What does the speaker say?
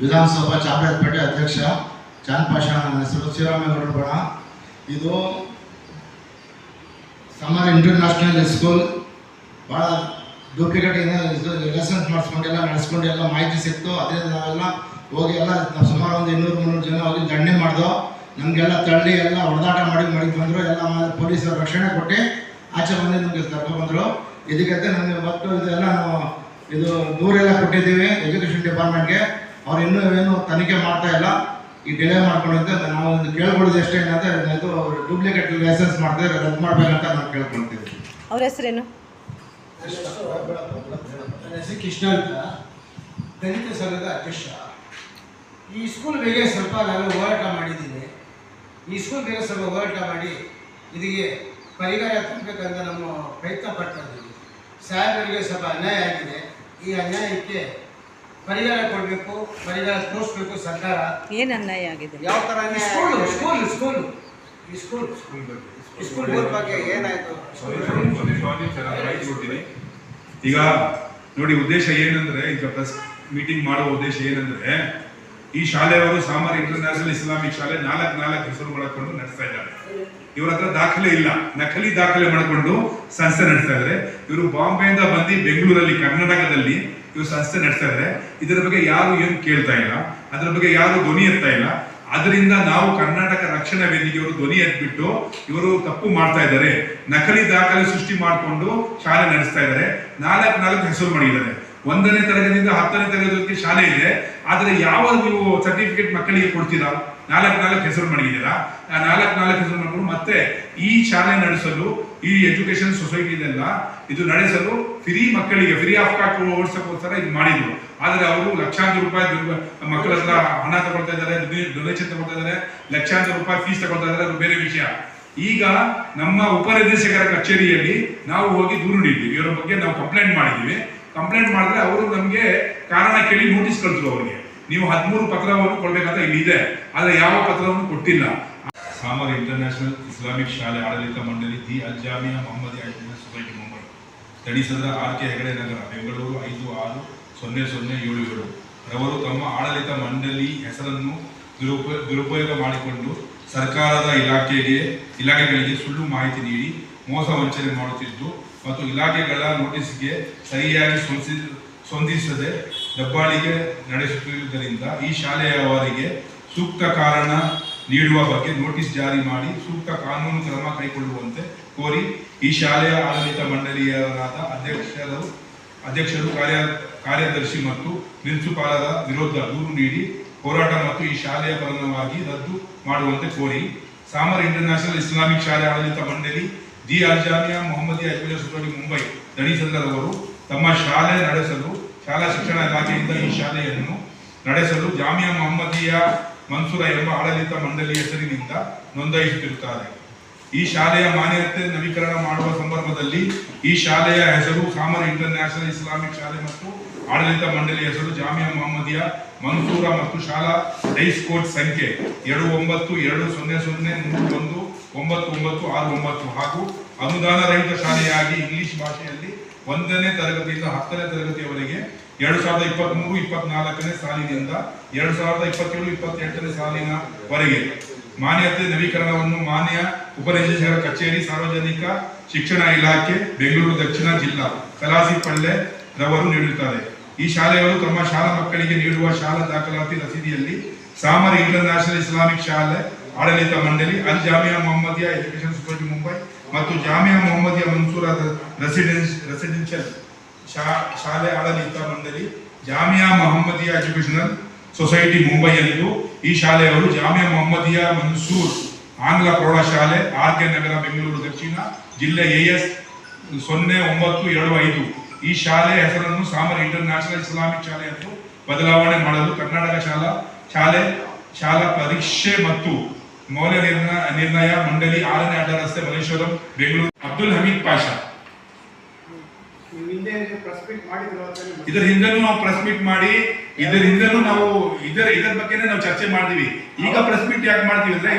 ವಿಧಾನಸಭಾ ಚಾಮರಾಜಪೇಟೆ ಅಧ್ಯಕ್ಷ ಚಾನ್ಪಾಷ ನನ್ನ ಹೆಸರು ಶ್ರೀರಾಮೇಗೌಡ ಬಣ ಇದು ಸಮರ್ ಇಂಟರ್ನ್ಯಾಷನಲ್ ಸ್ಕೂಲ್. ಭಾಳ ಡೂಪ್ಲಿಕೇಟ್ ಲೆಸನ್ಸ್ ಮಾಡಿಸ್ಕೊಂಡು ಎಲ್ಲ ನಡೆಸ್ಕೊಂಡು ಎಲ್ಲ ಮಾಹಿತಿ ಸಿಕ್ತು. ಅದರಿಂದ ನಾವೆಲ್ಲ ಹೋಗಿ ಎಲ್ಲ ಸುಮಾರು ಒಂದು ಇನ್ನೂರು ಮುನ್ನೂರು ಜನ ಹೋಗಿ ದಂಡನೆ ಮಾಡಿದೋ, ನಮಗೆಲ್ಲ ತಳ್ಳಿ ಎಲ್ಲ ಹೊಡೆದಾಟ ಮಾಡಿ ಮಾಡಿ ಬಂದರು. ಎಲ್ಲ ಪೊಲೀಸರು ರಕ್ಷಣೆ ಕೊಟ್ಟು ಆಚೆ ಬಂದು ನಮಗೆ ಕರ್ಕೊಂಡ್ಬಂದರು ಇದಕ್ಕೆ ನಮಗೆ ಮತ್ತು ಇದೆಲ್ಲ ನಾವು ಇದು ದೂರೆಲ್ಲ ಕೊಟ್ಟಿದ್ದೀವಿ ಎಜುಕೇಷನ್ ಡಿಪಾರ್ಟ್ಮೆಂಟ್ಗೆ. ಅವ್ರು ಇನ್ನೂ ಏನು ತನಿಖೆ ಮಾಡ್ತಾ ಇಲ್ಲ. ಈ ಡಿಲೇ ಮಾಡ್ಕೊಂಡಿದ್ದೆ ನಾವು ಒಂದು ಕೇಳ್ಕೊಳ್ಳೋದು ಎಷ್ಟೇ ಏನಂತ ಇದು ಡೂಪ್ಲಿಕೇಟ್ ಲೈಸೆನ್ಸ್ ಮಾಡಿದ್ರೆ ರದ್ದು ಮಾಡಬೇಕಂತ ನಾನು ಕೇಳ್ಕೊಳ್ತೀವಿ ಅವ್ರ ಹೆಸರೇನು? ಹೆಸರು ಕೃಷ್ಣ ಅಂತ. ದಲಿತ ಸಂಘದ ಅಧ್ಯಕ್ಷ. ಈ ಸ್ಕೂಲ್ ಬಗ್ಗೆ ಸ್ವಲ್ಪ ನಾನು ಹೋರಾಟ ಮಾಡಿದ್ದೀನಿ. ಈ ಸ್ಕೂಲ್ ಬಗ್ಗೆ ಸ್ವಲ್ಪ ಹೋರಾಟ ಮಾಡಿ ಇದಕ್ಕೆ ಪರಿಹಾರ ತುಂಬಬೇಕಂತ ನಮ್ಮ ಪ್ರಯತ್ನ ಪಡ್ತಾ ಇದ್ದೀವಿ ಸಾಹೇಬರಿಗೆ ಸ್ವಲ್ಪ ಅನ್ಯಾಯ ಆಗಿದೆ. ಈ ಅನ್ಯಾಯಕ್ಕೆ ಪರಿಹಾರ ಕೊಡಬೇಕು ಪರಿಹಾರ ತೋರಿಸ್ಬೇಕು ಸರ್ಕಾರ. ಏನು ಅನ್ಯಾಯ ಆಗಿದೆ? ಯಾವ ಥರ ಸ್ಕೂಲ್ ಸ್ಕೂಲ್ ಸ್ಕೂಲ್ ಈ ಸ್ಕೂಲ್ ಸ್ಕೂಲ್ ಬಗ್ಗೆ ಏನಾಯ್ತು? ಈಗ ನೋಡಿ ಉದ್ದೇಶ ಏನಂದ್ರೆ ಈಗ ಪ್ರೆಸ್ ಮೀಟಿಂಗ್ ಮಾಡುವ ಉದ್ದೇಶ ಏನಂದ್ರೆ ಈ ಶಾಲೆಯವರು ಸಾಮಾರ್ ಇಂಟರ್ನ್ಯಾಷನಲ್ ಇಸ್ಲಾಮಿಕ್ ಶಾಲೆ ನಾಲ್ಕು ನಾಲ್ಕು ಹೆಸರು ಕೊಂಡು ನಡೆಸ್ತಾ ಇದ್ದಾರೆ. ಇವ್ರ ಹತ್ರ ದಾಖಲೆ ಇಲ್ಲ. ನಕಲಿ ದಾಖಲೆ ಮಾಡಿಕೊಂಡು ಸಂಸ್ಥೆ ನಡೆಸ್ತಾ ಇದ್ದಾರೆ ಇವರು ಬಾಂಬೆಯಿಂದ ಬಂದು ಬೆಂಗಳೂರಲ್ಲಿ, ಕರ್ನಾಟಕದಲ್ಲಿ ಇವರು ಸಂಸ್ಥೆ ನಡೆಸ್ತಾ ಇದ್ದಾರೆ ಇದರ ಬಗ್ಗೆ ಯಾರು ಏನು ಕೇಳ್ತಾ ಇಲ್ಲ. ಅದರ ಬಗ್ಗೆ ಯಾರು ಧ್ವನಿ ಎತ್ತಾ ಇಲ್ಲ. ಅದರಿಂದ ನಾವು ಕರ್ನಾಟಕ ರಕ್ಷಣಾ ವೇದಿಕೆಯವರು ಧ್ವನಿ ಎತ್ಬಿಟ್ಟು ಇವರು ತಪ್ಪು ಮಾಡ್ತಾ ಇದ್ದಾರೆ. ನಕಲಿ ದಾಖಲೆ ಸೃಷ್ಟಿ ಮಾಡಿಕೊಂಡು ಶಾಲೆ ನಡೆಸ್ತಾ ಇದ್ದಾರೆ. ನಾಲ್ಕು ನಾಲ್ಕು ಹೆಸರು ಮಾಡಿದ್ದಾರೆ. ಒಂದನೇ ತರಗತಿಯಿಂದ ಹತ್ತನೇ ತರಗತಿ ಶಾಲೆ ಇದೆ. ಆದರೆ ಯಾವ ನೀವು ಸರ್ಟಿಫಿಕೇಟ್ ಮಕ್ಕಳಿಗೆ ಕೊಡ್ತೀರಾ? ನಾಲ್ಕು ನಾಲ್ಕು ಹೆಸರು ಮಾಡಿದ್ದೀರಾ? ಆ ನಾಲ್ಕು ನಾಲ್ಕು ಹೆಸರು ಮಾಡಿಕೊಂಡು ಮತ್ತೆ ಈ ಶಾಲೆ ನಡೆಸಲು, ಈ ಎಜುಕೇಶನ್ ಸೊಸೈಟಿನೆಲ್ಲ ಇದು ನಡೆಸಲು ಫ್ರೀ ಮಕ್ಕಳಿಗೆ ಫ್ರೀ ಆಫ್ ಕಾಸ್ಟ್ ಓಡಿಸೋಕ್ಕೋಸ್ಕರ ಇದು ಮಾಡಿದ್ರು. ಆದರೆ ಅವರು ಲಕ್ಷಾಂತರ ರೂಪಾಯಿ ಮಕ್ಕಳ ಹತ್ರ ಹಣ ತಗೊಳ್ತಾ ಇದ್ದಾರೆ ಡೊನೇಷನ್ ತಗೊಳ್ತಾ ಇದ್ದಾರೆ, ಲಕ್ಷಾಂತರ ರೂಪಾಯಿ ಫೀಸ್ ತಗೊಳ್ತಾ ಇದ್ದಾರೆ, ಅದು ಬೇರೆ ವಿಷಯ. ಈಗ ನಮ್ಮ ಉಪನಿರ್ದೇಶಕರ ಕಚೇರಿಯಲ್ಲಿ ನಾವು ಹೋಗಿ ದೂರು ನೀಡಿದ್ದೀವಿ ಇವರ ಬಗ್ಗೆ ನಾವು ಕಂಪ್ಲೇಂಟ್ ಮಾಡಿದ್ವಿ ಕಂಪ್ಲೇಂಟ್ ಮಾಡಿದ್ರೆ ಅವರು ನಮಗೆ ಕಾರಣ ಕೇಳಿ ನೋಟಿಸ್ ಕಳಿಸಿದ್ರು ಅವರಿಗೆ. ನೀವು ಹದಿಮೂರು ಪತ್ರವನ್ನು ಕೊಡ್ಬೇಕಂತ ಇಲ್ಲಿ ಇದೆ. ಆದರೆ ಯಾವ ಪತ್ರವನ್ನು ಕೊಟ್ಟಿಲ್ಲ. ಸಾಮರ್ ಇಂಟರ್ನ್ಯಾಷನಲ್ ಇಸ್ಲಾಮಿಕ್ ಶಾಲೆ ಆಡಳಿತ ಮಂಡಳಿ ದಿ ಅಲ್ಜಾಮಿಯಾ ಮೊಹಮ್ಮದಿ ಮೊಹಮ್ಮದಿಯಾ ಸೊಸೈಟಿ ಮುಂಬೈ. ತಡಿಸದ ಆರ್ ಕೆ ಹೆಗಡೆ ನಗರ, ಬೆಂಗಳೂರು ಐದು ಆರು ಸೊನ್ನೆ ಸೊನ್ನೆ ಏಳು ಏಳು. ರವರು ತಮ್ಮ ಆಡಳಿತ ಮಂಡಳಿ ಹೆಸರನ್ನು ದುರುಪ, ದುರುಪಯೋಗ ಮಾಡಿಕೊಂಡು ಸರ್ಕಾರದ ಇಲಾಖೆಗೆ, ಇಲಾಖೆಗಳಿಗೆ ಸುಳ್ಳು ಮಾಹಿತಿ ನೀಡಿ ಮೋಸ ವಂಚನೆ ಮಾಡುತ್ತಿದ್ದು ಮತ್ತು ಇಲಾಖೆಗಳ ನೋಟಿಸ್ಗೆ ಸರಿಯಾಗಿ ಸ್ಪಂದಿಸಿ ಸ್ಪಂದಿಸದೆ ದಬ್ಬಾಳಿಕೆ ನಡೆಸುತ್ತಿರುವುದರಿಂದ ಈ ಶಾಲೆಯವರಿಗೆ ಸೂಕ್ತ ಕಾರಣ ನೀಡುವ ಬಗ್ಗೆ ನೋಟಿಸ್ ಜಾರಿ ಮಾಡಿ ಸೂಕ್ತ ಕಾನೂನು ಕ್ರಮ ಕೈಗೊಳ್ಳುವಂತೆ ಕೋರಿ ಈ ಶಾಲೆಯ ಆಡಳಿತ ಮಂಡಳಿಯರಾದ ಅಧ್ಯಕ್ಷರು ಅಧ್ಯಕ್ಷರು ಕಾರ್ಯ, ಕಾರ್ಯದರ್ಶಿ ಮತ್ತು ಪ್ರಿನ್ಸಿಪಾಲರ ವಿರುದ್ಧ ದೂರು ನೀಡಿ ಹೋರಾಟ ಮತ್ತು ಈ ಶಾಲೆಯ ಪರವಾಗಿ ರದ್ದು ಮಾಡುವಂತೆ ಕೋರಿ ಸಾಮರ್ ಇಂಟರ್ನ್ಯಾಷನಲ್ ಇಸ್ಲಾಮಿಕ್ ಶಾಲೆ ಆಡಳಿತ ಮಂಡಳಿ ದಿ ಅಲ್ಜಾಮಿಯಾ ಮೊಹಮ್ಮದಿ ಮೊಹಮ್ಮದಿಯಾ ಸೊಸೈಟಿ ಮುಂಬೈ ದಣಿಸಂದ್ರವರು ತಮ್ಮ ಶಾಲೆ ನಡೆಸಲು ಶಾಲಾ ಶಿಕ್ಷಣ ಇಲಾಖೆಯಿಂದ ಈ ಶಾಲೆಯನ್ನು ನಡೆಸಲು ಜಾಮಿಯಾ ಮೊಹಮ್ಮದಿಯಾ ಮನ್ಸೂರ ಎಂಬ ಆಡಳಿತ ಮಂಡಳಿ ಹೆಸರಿನಿಂದ ನೋಂದಾಯಿಸುತ್ತಿರುತ್ತಾರೆ. ಈ ಶಾಲೆಯ ಮಾನ್ಯತೆ ನವೀಕರಣ ಮಾಡುವ ಸಂದರ್ಭದಲ್ಲಿ ಈ ಶಾಲೆಯ ಹೆಸರು ಸಾಮರ್ ಇಂಟರ್ನ್ಯಾಷನಲ್ ಇಸ್ಲಾಮಿಕ್ ಶಾಲೆ ಮತ್ತು ಆಡಳಿತ ಮಂಡಳಿ ಹೆಸರು ಜಾಮಿಯಾ ಮೊಹಮ್ಮದಿಯಾ ಮನ್ಸೂರ ಮತ್ತು ಶಾಲಾ ರೈಸ್ ಕೋಡ್ ಸಂಖ್ಯೆ ಎರಡು ಒಂಬತ್ತು ಎರಡು ಸೊನ್ನೆ ಸೊನ್ನೆ ಮೂರು ಒಂದು ಒಂಬತ್ತು ಒಂಬತ್ತು ಆರು ಒಂಬತ್ತು ಹಾಗೂ ಅನುದಾನ ರಹಿತ ಶಾಲೆಯಾಗಿ ಇಂಗ್ಲಿಷ್ ಭಾಷೆಯಲ್ಲಿ ಒಂದನೇ ತರಗತಿಯಿಂದ ಹತ್ತನೇ ತರಗತಿಯವರೆಗೆ ಎರಡು ಸಾವಿರದ ಇಪ್ಪತ್ಮೂರು, ಇಪ್ಪತ್ನಾಲ್ಕನೇ ಸಾಲಿನಿಂದ ಎರಡು ಸಾವಿರದ ಇಪ್ಪತ್ತೇಳು, ಇಪ್ಪತ್ತೆಂಟನೇ ಸಾಲಿನವರೆಗೆ ಮಾನ್ಯತೆ ನವೀಕರಣವನ್ನು ಮಾನ್ಯ ಉಪನಿರ್ದೇಶಕರ ಕಚೇರಿ, ಸಾರ್ವಜನಿಕ ಶಿಕ್ಷಣ ಇಲಾಖೆ, ಬೆಂಗಳೂರು ದಕ್ಷಿಣ ಜಿಲ್ಲಾ ಕಲಾಸಿಪಳ್ಳೆ ರವರು ನೀಡುತ್ತಾರೆ ಈ ಶಾಲೆಗಳು ತಮ್ಮ ಶಾಲಾ ಮಕ್ಕಳಿಗೆ ನೀಡುವ ಶಾಲಾ ದಾಖಲಾತಿ ರಸೀದಿಯಲ್ಲಿ ಸಾಮರ್ ಇಂಟರ್ನ್ಯಾಷನಲ್ ಇಸ್ಲಾಮಿಕ್ ಶಾಲೆ, ಆಡಳಿತ ಮಂಡಳಿ, ಅಲ್ ಜಾಮಿಯಾ ಮೊಹಮ್ಮದಿಯಾ ಎಜುಕೇಶನ್ ಸೊಸೈಟಿ ಮತ್ತು ಜಾಮಿಯಾ ಮೊಹಮ್ಮದಿಯ ಮನ್ಸೂರ ರೆಸಿಡೆನ್ಸ್ ರೆಸಿಡೆನ್ಷಿಯಲ್ ಶಾ- ಶಾಲೆ ಆಡಳಿತ ಮಂಡಳಿ ಜಾಮಿಯಾ ಮೊಹಮ್ಮದಿಯ ಎಜುಕೇಷನಲ್ ಸೊಸೈಟಿ ಮುಂಬೈಯಲ್ಲಿದ್ದು, ಈ ಶಾಲೆಯವರು ಜಾಮಿಯಾ ಮೊಹಮ್ಮದಿಯಾ ಮನ್ಸೂರ್ ಆಂಗ್ಲ ಪ್ರೌಢಶಾಲೆ ಆರ್ ಕೆ ನಗರ, ಬೆಂಗಳೂರು, ದಕ್ಷಿಣ ಜಿಲ್ಲೆ ಎ ಎಸ್ ಸೊನ್ನೆ ಒಂಬತ್ತು ಎರಡು ಐದು. ಈ ಶಾಲೆಯ ಹೆಸರನ್ನು ಸಾಮರ್ ಇಂಟರ್ನ್ಯಾಷನಲ್ ಇಸ್ಲಾಮಿಕ್ ಶಾಲೆ ಎಂದು ಬದಲಾವಣೆ ಮಾಡಲು ಕರ್ನಾಟಕ ಶಾಲಾ, ಶಾಲೆ, ಶಾಲಾ ಪರೀಕ್ಷೆ ಮತ್ತು ಮೌಲ್ಯ ನಿರ್ಣಯ ಮಂಡಳಿ ಆರನೇ ಅಡ್ಡ ರಸ್ತೆ ಮಲ್ಲೇಶ್ವರಂ ಬೆಂಗಳೂರು. ಅಬ್ದುಲ್ ಹಮೀದ್ ಪಾಷಾ. ಇದರ ಹಿಂದೆನೂ ನಾವು ಪ್ರೆಸ್ ಮೀಟ್ ಮಾಡಿ, ಇದರ ಹಿಂದೆನೂ ನಾವು, ಇದರ ಇದರ ಬಗ್ಗೆನೇ ನಾವು ಚರ್ಚೆ ಮಾಡ್ತೀವಿ. ಈಗ ಪ್ರೆಸ್ ಮೀಟ್ ಯಾಕೆ ಮಾಡ್ತೀವಿ ಅಂದ್ರೆ